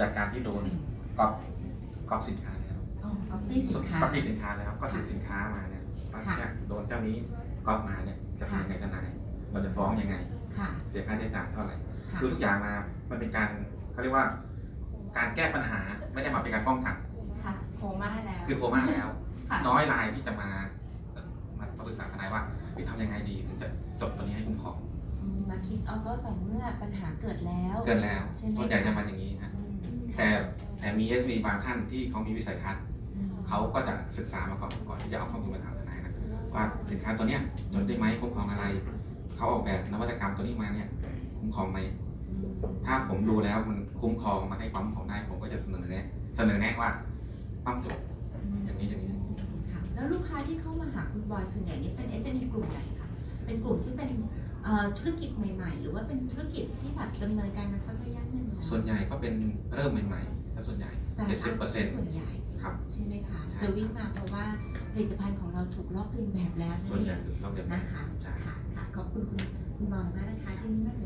จากการที่โดนก๊อปก๊อปสินค้าแล้วอ๋อก๊อปปี้สินค้าก๊อปปี้สินค้าแล้วก็ถือสินค้ามาเนี่ยปั๊บค่ะเนี่ยโดนเจ้านี้ก๊อปมาเนี่ยจะค่ะทำยังไงทนายเราจะฟ้องยังไงค่ะเสียค่าใช้จ่ายเท่าไหร่ค่ะคือทุกอย่างมามันเป็นการเขาเรียกว่า การแก้ปัญหาไม่ได้มาเป็นการป้องกันค่ะโคม่าแล้วคือโคม่าแล้วค่ะน้อยรายที่จะมามามาปรึกษาทนายว่าหรือทำยังไงดีถึงจะจบตัวนี้ให้คุ้มครองอืมมาคิดเอาก็ต่อเมื่อปัญหาเกิดแล้ว เกินแล้วใช่ไหมส่วนใหญ่จะมาอย่างนี้ฮะอืม แต่แต่มี SB บางท่านที่เขามีวิสัยทัศน์เขาก็จะศึกษามาก่อนก่อนที่จะเอาข้อมูลมาถามทนายนะว่าสินค้าตัวเนี้ยจดได้ไหมคุ้มครองอะไร เขาออกแบบนวัตกรรมตัวนี้มาเนี่ยคุ้มครองไหมถ้าผมดูแล้วมันคุ้มครองมันให้ความคุ้มครองได้ผมก็จะเสนอแนะเสนอแนะว่าต้องจบอย่างนี้อย่างนี้ค่ะแล้วลูกค้าที่เข้ามาหาคุณบอยส่วนใหญ่นี่เป็น SME กลุ่มไหนคะเป็นกลุ่มที่เป็นธุรกิจใหม่ ๆ หรือว่าเป็นธุรกิจที่แบบดำเนินการมาสักระยะหนึ่ง ส่วนใหญ่ก็เป็นเริ่มใหม่ๆซะส่วนใหญ่ สตาร์ทอัพ70%ส่วนใหญ่ครับ ใช่ไหมคะ ใช่ จะวิ่งมาเพราะว่าผลิตภัณฑ์ของเราถูกลอกเลียนแบบแล้วนั่ส่วนนใหเอญ่งสุดเราเดียวนะคะใช่ ค่ะค่ะขอบคุณคุณคุณบอยมากนะคะที่นี่มาถึง